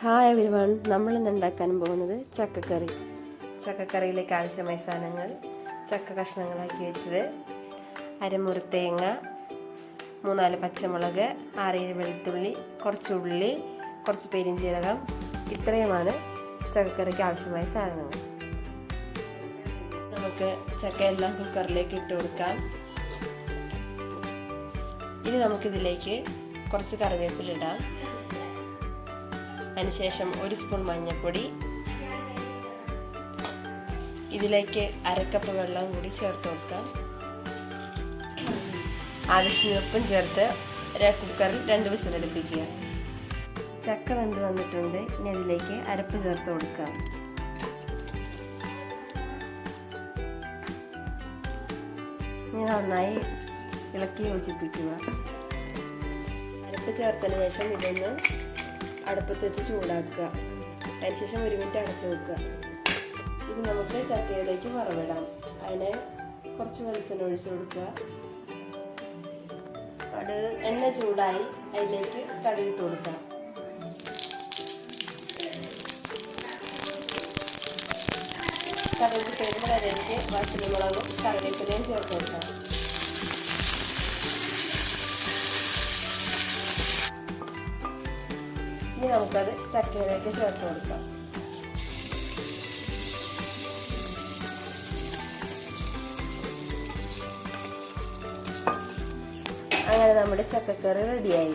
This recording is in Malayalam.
ഹായ് എവരിവൺ നമ്മൾ ഇന്ന് ഉണ്ടാക്കാൻ പോകുന്നത് ചക്കക്കറി. ചക്കക്കറിയിലേക്ക് ആവശ്യമായ സാധനങ്ങൾ ചക്ക കഷ്ണങ്ങളാക്കി വെച്ചത് അരമുറി തേങ്ങ മൂന്നാൽ പച്ചമുളക് ആറേഴ് വെളുത്തുള്ളി കുറച്ച് ഉള്ളി കുറച്ച് പെരിഞ്ചീരകം. ഇത്രയുമാണ് ചക്കക്കറിക്ക് ആവശ്യമായ സാധനങ്ങൾ. നമുക്ക് ചക്ക എല്ലാം കുക്കറിലേക്ക് ഇട്ട് കൊടുക്കാം. ഇനി നമുക്കിതിലേക്ക് കുറച്ച് കറിവേപ്പിലിടാം അതിനുശേഷം ഒരു സ്പൂൺ മഞ്ഞൾപ്പൊടി. ഇതിലേക്ക് അരക്കപ്പ് വെള്ളം കൂടി ചേർത്ത് കൊടുക്കാം. ആവശ്യത്തിന് ചേർത്ത് കുക്കറിൽ രണ്ട് വിസിലടുപ്പിക്കുക ചക്ക വെന്ത് വന്നിട്ടുണ്ട്. ഇനി അതിലേക്ക് അരപ്പ് ചേർത്ത് കൊടുക്കാം. ഇനി നന്നായി ഇളക്കി യോജിപ്പിക്കുക. അരപ്പ് ചേർത്തതിന് ശേഷം ഇതൊന്ന് അടുപ്പത്ത് വെച്ച് ചൂടാക്കുക. അതിനുശേഷം ഒരു മിനിറ്റ് അടച്ചു വെക്കുക. ഇത് നമുക്ക് ചക്കയിലേക്ക് വറവിടാം. അതിനെ കുറച്ച് വെളിച്ചെണ്ണ ഒഴിച്ചു കൊടുക്കുക. കടുക് എണ്ണ ചൂടായി അതിലേക്ക് കടുകിട്ട് കൊടുക്കാം കടുക് ചേരുമ്പോൾ അതിലേക്ക് വറ്റൽമുളകും കറിവേപ്പിലയും ചേർത്ത് കൊടുക്കാം. ഇനി നമുക്കത് ചക്കയിലേക്ക് ചേർത്ത് കൊടുക്കാം. അങ്ങനെ നമ്മുടെ ചക്കക്കറി റെഡിയായി